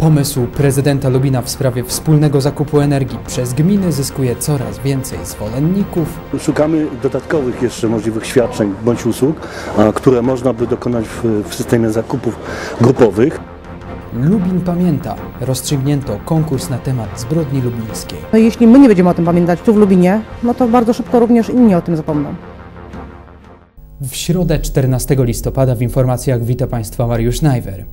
Pomysł prezydenta Lubina w sprawie wspólnego zakupu energii przez gminy zyskuje coraz więcej zwolenników. Szukamy dodatkowych jeszcze możliwych świadczeń bądź usług, które można by dokonać w, systemie zakupów grupowych. Lubin pamięta. Rozstrzygnięto konkurs na temat zbrodni lubińskiej. No jeśli my nie będziemy o tym pamiętać tu w Lubinie, no to bardzo szybko również inni o tym zapomną. W środę 14 listopada w informacjach wita Państwa Mariusz Najwer.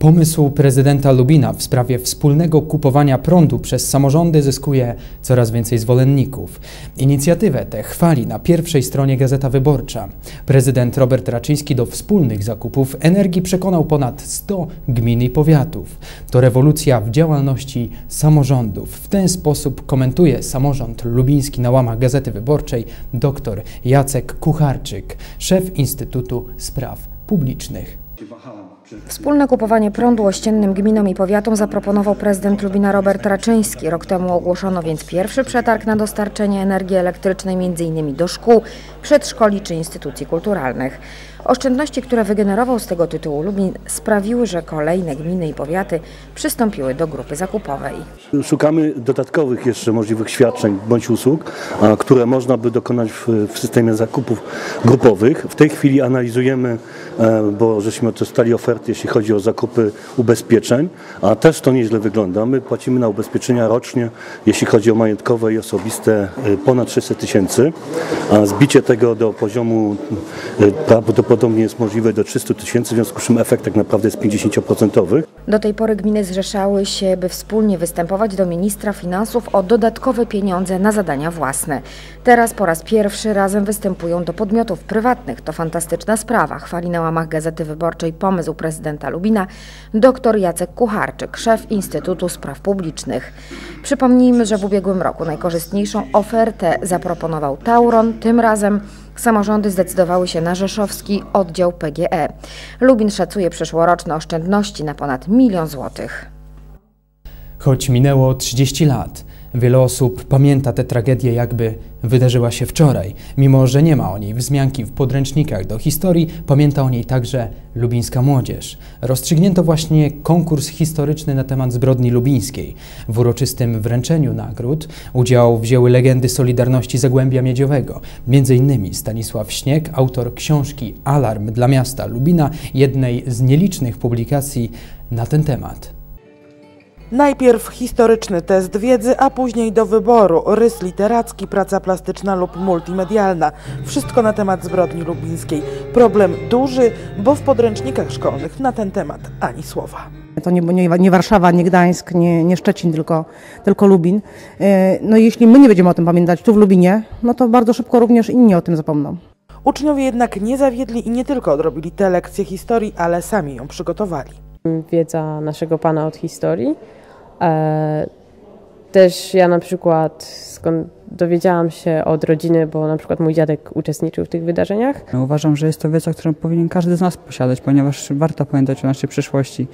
Pomysł prezydenta Lubina w sprawie wspólnego kupowania prądu przez samorządy zyskuje coraz więcej zwolenników. Inicjatywę tę chwali na pierwszej stronie Gazeta Wyborcza. Prezydent Robert Raczyński do wspólnych zakupów energii przekonał ponad 100 gmin i powiatów. To rewolucja w działalności samorządów. W ten sposób komentuje samorząd lubiński na łamach Gazety Wyborczej dr Jacek Kucharczyk, szef Instytutu Spraw Publicznych. Wspólne kupowanie prądu ościennym gminom i powiatom zaproponował prezydent Lubina Robert Raczyński. Rok temu ogłoszono więc pierwszy przetarg na dostarczenie energii elektrycznej m.in. do szkół, przedszkoli czy instytucji kulturalnych. Oszczędności, które wygenerował z tego tytułu Lubin sprawiły, że kolejne gminy i powiaty przystąpiły do grupy zakupowej. Szukamy dodatkowych jeszcze możliwych świadczeń bądź usług, które można by dokonać w, w systemie zakupów grupowych. W tej chwili analizujemy, bo żeśmy dostali oferty, jeśli chodzi o zakupy ubezpieczeń, a też to nieźle wygląda. My płacimy na ubezpieczenia rocznie, jeśli chodzi o majątkowe i osobiste, e, ponad 600 tysięcy, a zbicie tego do poziomu e, prawdopodobnie jest możliwe do 300 tysięcy, w związku z czym efekt tak naprawdę jest 50%. Do tej pory gminy zrzeszały się, by wspólnie występować do ministra finansów o dodatkowe pieniądze na zadania własne. Teraz po raz pierwszy razem występują do podmiotów prywatnych. To fantastyczna sprawa, chwali na łamach Gazety Wyborczej pomysł prezydenta Lubina dr Jacek Kucharczyk, szef Instytutu Spraw Publicznych. Przypomnijmy, że w ubiegłym roku najkorzystniejszą ofertę zaproponował Tauron, tym razem Samorządy zdecydowały się na rzeszowski oddział PGE. Lubin szacuje przyszłoroczne oszczędności na ponad milion złotych. Choć minęło 30 lat, wiele osób pamięta tę tragedię, jakby wydarzyła się wczoraj. Mimo, że nie ma o niej wzmianki w podręcznikach do historii, pamięta o niej także lubińska młodzież. Rozstrzygnięto właśnie konkurs historyczny na temat zbrodni lubińskiej. W uroczystym wręczeniu nagród udział wzięły legendy Solidarności Zagłębia Miedziowego, m.in. Stanisław Śnieg, autor książki Alarm dla miasta Lubina, jednej z nielicznych publikacji na ten temat. Najpierw historyczny test wiedzy, a później do wyboru rys literacki, praca plastyczna lub multimedialna. Wszystko na temat zbrodni lubińskiej. Problem duży, bo w podręcznikach szkolnych na ten temat ani słowa. To nie, nie, nie Warszawa, nie Gdańsk, nie, nie Szczecin, tylko, tylko Lubin. E, No i jeśli my nie będziemy o tym pamiętać tu w Lubinie, no to bardzo szybko również inni o tym zapomną. Uczniowie jednak nie zawiedli i nie tylko odrobili tę lekcję historii, ale sami ją przygotowali. wiedza naszego pana od historii. E, Też ja na przykład skąd dowiedziałam się od rodziny, bo na przykład mój dziadek uczestniczył w tych wydarzeniach. No, Uważam, że jest to wiedza, którą powinien każdy z nas posiadać, ponieważ warto pamiętać o naszej przeszłości.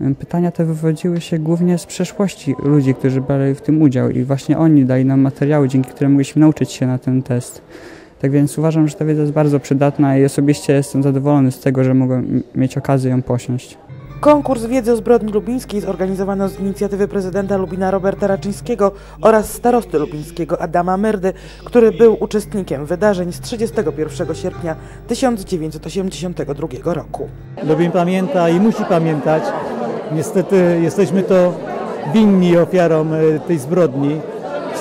Ym, Pytania te wywodziły się głównie z przeszłości ludzi, którzy brali w tym udział i właśnie oni dali nam materiały, dzięki którym mogliśmy nauczyć się na ten test. Tak więc uważam, że ta wiedza jest bardzo przydatna i osobiście jestem zadowolony z tego, że mogłem mieć okazję ją posiąść. Konkurs wiedzy o zbrodni lubińskiej zorganizowano z inicjatywy prezydenta Lubina Roberta Raczyńskiego oraz starosty lubińskiego Adama Myrdy, który był uczestnikiem wydarzeń z 31 sierpnia 1982 roku. Lubin pamięta i musi pamiętać. Niestety jesteśmy to winni ofiarom e, tej zbrodni.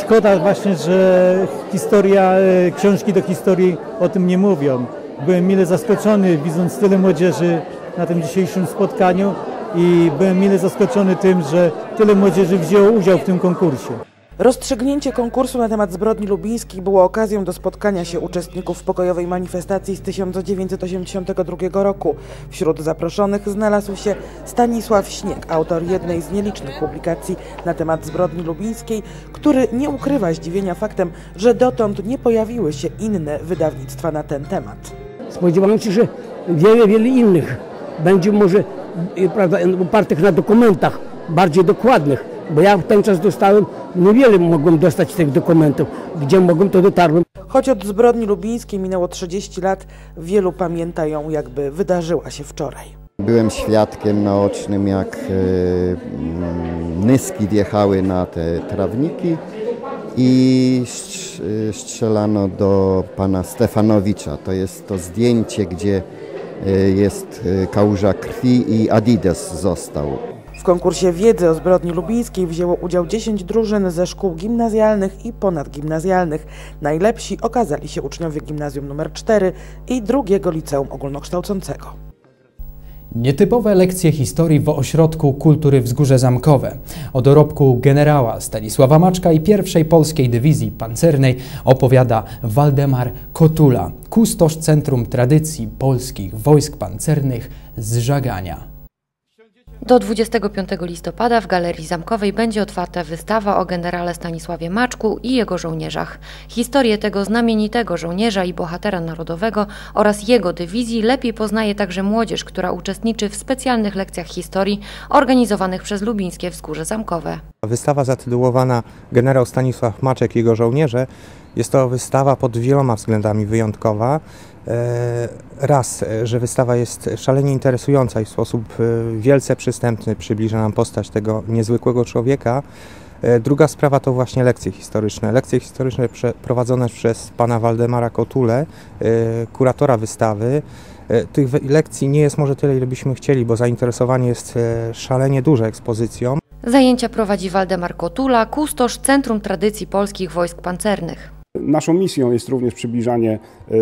Szkoda właśnie, że historia, e, książki do historii o tym nie mówią. Byłem mile zaskoczony widząc tyle młodzieży na tym dzisiejszym spotkaniu i byłem mile zaskoczony tym, że tyle młodzieży wzięło udział w tym konkursie. Rozstrzygnięcie konkursu na temat zbrodni lubińskiej było okazją do spotkania się uczestników pokojowej manifestacji z 1982 roku. Wśród zaproszonych znalazł się Stanisław Śnieg, autor jednej z nielicznych publikacji na temat zbrodni lubińskiej, który nie ukrywa zdziwienia faktem, że dotąd nie pojawiły się inne wydawnictwa na ten temat. Spodziewam się, że wiele, wiele innych będzie może y, prawda, opartych na dokumentach bardziej dokładnych, bo ja w ten czas dostałem, niewiele mogłem dostać tych dokumentów, gdzie mogłem to dotarłem. Choć od zbrodni lubińskiej minęło 30 lat, wielu pamięta ją jakby wydarzyła się wczoraj. Byłem świadkiem naocznym, jak e, nyski wjechały na te trawniki i strzelano do pana Stefanowicza. To jest to zdjęcie, gdzie jest e, kałuża krwi i Adidas został. W konkursie wiedzy o zbrodni lubińskiej wzięło udział 10 drużyn ze szkół gimnazjalnych i ponadgimnazjalnych. Najlepsi okazali się uczniowie gimnazjum nr 4 i drugiego liceum ogólnokształcącego. Nietypowe lekcje historii w Ośrodku Kultury Wzgórze Zamkowe. O dorobku generała Stanisława Maczka i pierwszej polskiej dywizji pancernej opowiada Waldemar Kotula, kustosz Centrum Tradycji Polskich Wojsk Pancernych z Żagania. Do 25 listopada w Galerii Zamkowej będzie otwarta wystawa o generale Stanisławie Maczku i jego żołnierzach. Historię tego znamienitego żołnierza i bohatera narodowego oraz jego dywizji lepiej poznaje także młodzież, która uczestniczy w specjalnych lekcjach historii organizowanych przez Lubińskie Wzgórze Zamkowe. Wystawa zatytułowana Generał Stanisław Maczek i jego żołnierze jest to wystawa pod wieloma względami wyjątkowa. E, raz, e, że wystawa jest szalenie interesująca i w sposób e, wielce przystępny przybliża nam postać tego niezwykłego człowieka. Druga sprawa to właśnie lekcje historyczne. Lekcje historyczne prowadzone przez pana Waldemara Kotule, kuratora wystawy. Tych lekcji nie jest może tyle, ile byśmy chcieli, bo zainteresowanie jest szalenie duże ekspozycją. Zajęcia prowadzi Waldemar Kotula, kustosz Centrum Tradycji Polskich Wojsk Pancernych. Naszą misją jest również przybliżanie e,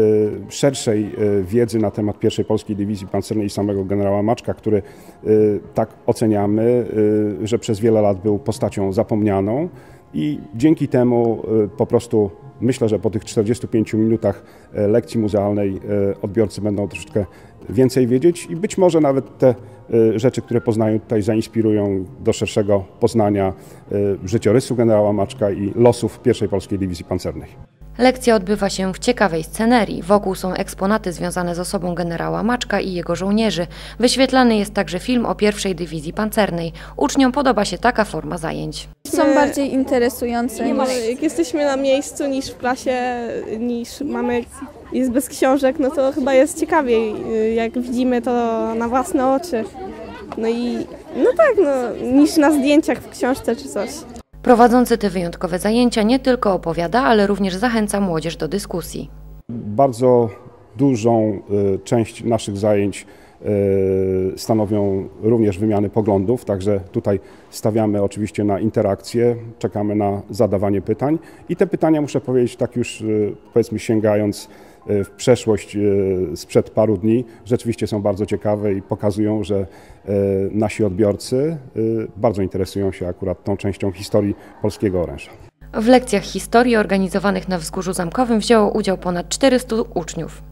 szerszej e, wiedzy na temat pierwszej polskiej dywizji pancernej i samego generała Maczka, który e, tak oceniamy, że przez wiele lat był postacią zapomnianą i dzięki temu po prostu myślę, że po tych 45 minutach lekcji muzealnej odbiorcy będą troszeczkę więcej wiedzieć i być może nawet te rzeczy, które poznają tutaj zainspirują do szerszego poznania życiorysu generała Maczka i losów pierwszej polskiej dywizji pancernej. Lekcja odbywa się w ciekawej scenerii. Wokół są eksponaty związane z osobą generała Maczka i jego żołnierzy. Wyświetlany jest także film o pierwszej dywizji pancernej. Uczniom podoba się taka forma zajęć. Są bardziej interesujące, jak jesteśmy na miejscu niż w klasie, niż mamy jest bez książek, no to chyba jest ciekawiej, jak widzimy to na własne oczy. No i no tak, no, niż na zdjęciach w książce czy coś. Prowadzący te wyjątkowe zajęcia nie tylko opowiada, ale również zachęca młodzież do dyskusji. Bardzo dużą y, część naszych zajęć y, stanowią również wymiany poglądów, także tutaj stawiamy oczywiście na interakcję, czekamy na zadawanie pytań i te pytania muszę powiedzieć tak już y, powiedzmy sięgając w przeszłość e, sprzed paru dni rzeczywiście są bardzo ciekawe i pokazują, że e, nasi odbiorcy e, bardzo interesują się akurat tą częścią historii polskiego oręża. W lekcjach historii organizowanych na Wzgórzu Zamkowym wzięło udział ponad 400 uczniów.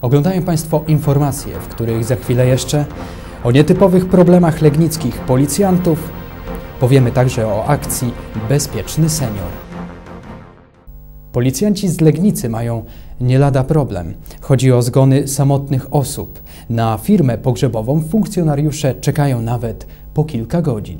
Oglądają Państwo informacje, w których za chwilę jeszcze o nietypowych problemach legnickich policjantów. Powiemy także o akcji Bezpieczny Senior. Policjanci z Legnicy mają nie lada problem. Chodzi o zgony samotnych osób. Na firmę pogrzebową funkcjonariusze czekają nawet po kilka godzin.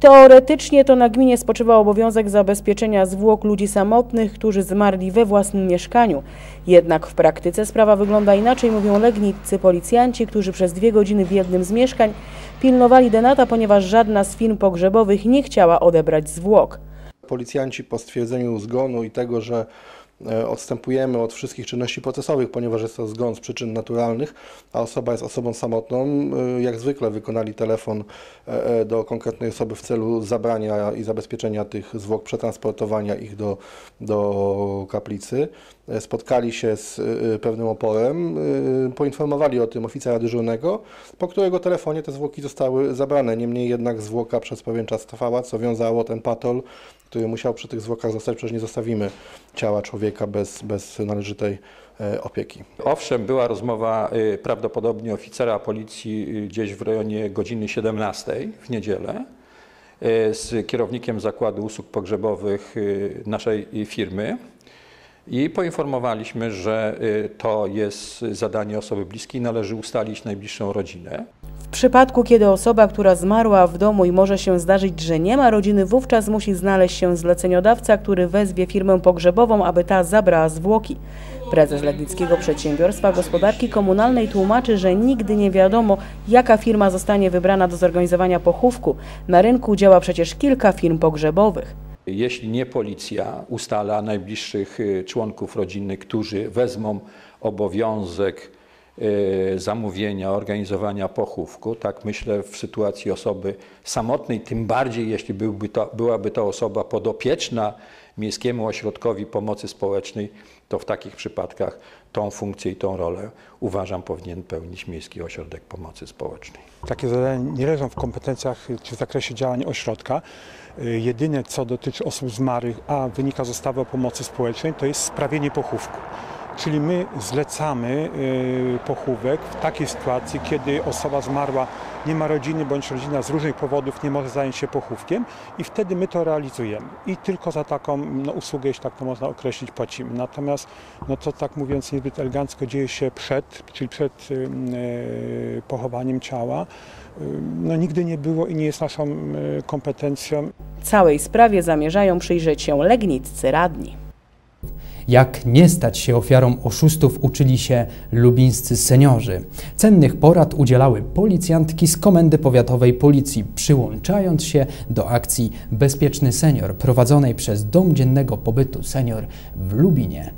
Teoretycznie to na gminie spoczywa obowiązek zabezpieczenia zwłok ludzi samotnych, którzy zmarli we własnym mieszkaniu. Jednak w praktyce sprawa wygląda inaczej, mówią legniccy policjanci, którzy przez dwie godziny w jednym z mieszkań pilnowali denata, ponieważ żadna z firm pogrzebowych nie chciała odebrać zwłok. Policjanci po stwierdzeniu zgonu i tego, że odstępujemy od wszystkich czynności procesowych, ponieważ jest to zgon z przyczyn naturalnych, a osoba jest osobą samotną. E, jak zwykle wykonali telefon e, do konkretnej osoby w celu zabrania i zabezpieczenia tych zwłok, przetransportowania ich do, do kaplicy. Spotkali się z pewnym oporem, poinformowali o tym oficera dyżurnego, po którego telefonie te zwłoki zostały zabrane. Niemniej jednak zwłoka przez pewien czas trwała, co wiązało ten patol który musiał przy tych zwłokach zostać, przecież nie zostawimy ciała człowieka bez, bez należytej e, opieki. Owszem, była rozmowa y, prawdopodobnie oficera policji y, gdzieś w rejonie godziny 17 w niedzielę y, z kierownikiem Zakładu Usług Pogrzebowych naszej firmy i poinformowaliśmy, że to jest zadanie osoby bliskiej, należy ustalić najbliższą rodzinę. W przypadku, kiedy osoba, która zmarła w domu i może się zdarzyć, że nie ma rodziny, wówczas musi znaleźć się zleceniodawca, który wezwie firmę pogrzebową, aby ta zabrała zwłoki. Prezes Legnickiego Przedsiębiorstwa Gospodarki Komunalnej tłumaczy, że nigdy nie wiadomo, jaka firma zostanie wybrana do zorganizowania pochówku. Na rynku działa przecież kilka firm pogrzebowych. Jeśli nie policja ustala najbliższych y, członków rodziny, którzy wezmą obowiązek y, zamówienia, organizowania pochówku, tak myślę w sytuacji osoby samotnej, tym bardziej jeśli byłby to, byłaby to osoba podopieczna Miejskiemu Ośrodkowi Pomocy Społecznej, to w takich przypadkach tą funkcję i tą rolę uważam powinien pełnić Miejski Ośrodek Pomocy Społecznej. Takie zadania nie leżą w kompetencjach czy w zakresie działań ośrodka. Jedyne co dotyczy osób zmarłych, a wynika z ustawy o pomocy społecznej, to jest sprawienie pochówku. Czyli my zlecamy y, pochówek w takiej sytuacji, kiedy osoba zmarła nie ma rodziny bądź rodzina z różnych powodów nie może zająć się pochówkiem i wtedy my to realizujemy. I tylko za taką no, usługę, jeśli tak to można określić, płacimy. Natomiast no to tak mówiąc niezbyt elegancko dzieje się przed, czyli przed y, y, pochowaniem ciała. No, nigdy nie było i nie jest naszą kompetencją. Całej sprawie zamierzają przyjrzeć się legniccy radni. Jak nie stać się ofiarą oszustów uczyli się lubińscy seniorzy. Cennych porad udzielały policjantki z Komendy Powiatowej Policji, przyłączając się do akcji Bezpieczny Senior prowadzonej przez Dom Dziennego Pobytu Senior w Lubinie.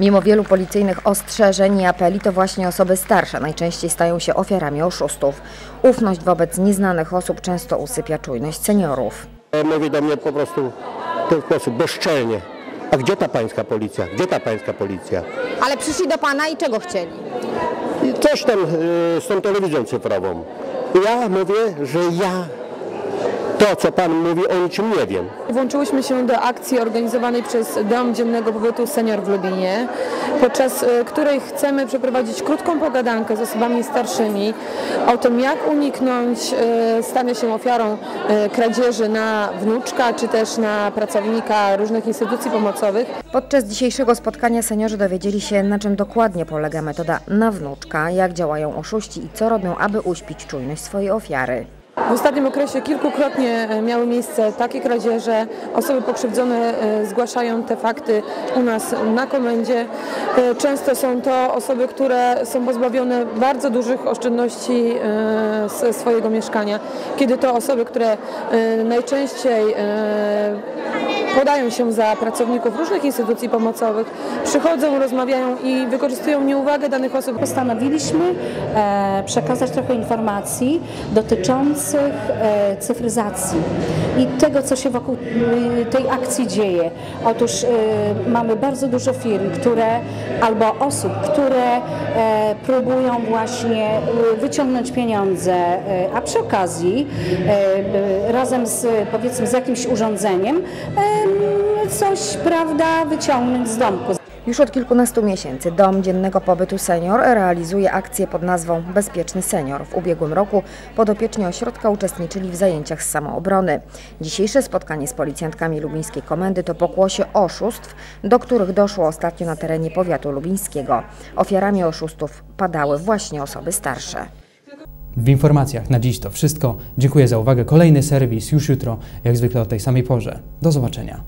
Mimo wielu policyjnych ostrzeżeń i apeli, to właśnie osoby starsze najczęściej stają się ofiarami oszustów. Ufność wobec nieznanych osób często usypia czujność seniorów. Mówi do mnie po prostu w ten sposób, bezczelnie. A gdzie ta pańska policja? Gdzie ta pańska policja? Ale przyszli do pana i czego chcieli? I coś tam y, z tą telewizją cyfrową. Ja mówię, że ja to, co pan mówi, o niczym nie wiem. Włączyłyśmy się do akcji organizowanej przez Dom Dziennego Pobytu Senior w Lubinie, podczas e, której chcemy przeprowadzić krótką pogadankę z osobami starszymi o tym, jak uniknąć e, stania się ofiarą e, kradzieży na wnuczka czy też na pracownika różnych instytucji pomocowych. Podczas dzisiejszego spotkania seniorzy dowiedzieli się, na czym dokładnie polega metoda na wnuczka, jak działają oszuści i co robią, aby uśpić czujność swojej ofiary. W ostatnim okresie kilkukrotnie e, miały miejsce takie kradzieże. Osoby pokrzywdzone e, zgłaszają te fakty u nas na komendzie. E, Często są to osoby, które są pozbawione bardzo dużych oszczędności ze swojego mieszkania. Kiedy to osoby, które najczęściej podają się za pracowników różnych instytucji pomocowych, przychodzą, rozmawiają i wykorzystują nieuwagę danych osób. Postanowiliśmy e, przekazać trochę informacji dotyczących e, cyfryzacji i tego, co się wokół e, tej akcji dzieje. Otóż e, mamy bardzo dużo firm, które albo osób, które e, próbują właśnie e, wyciągnąć pieniądze, a przy okazji razem z powiedzmy z jakimś urządzeniem coś, prawda, wyciągnąć z domku. Już od kilkunastu miesięcy Dom Dziennego Pobytu Senior realizuje akcję pod nazwą Bezpieczny Senior. W ubiegłym roku podopieczni ośrodka uczestniczyli w zajęciach z samoobrony. Dzisiejsze spotkanie z policjantkami lubińskiej komendy to pokłosie oszustw, do których doszło ostatnio na terenie powiatu lubińskiego. Ofiarami oszustów padały właśnie osoby starsze. W informacjach na dziś to wszystko. Dziękuję za uwagę. Kolejny serwis już jutro, jak zwykle o tej samej porze. Do zobaczenia.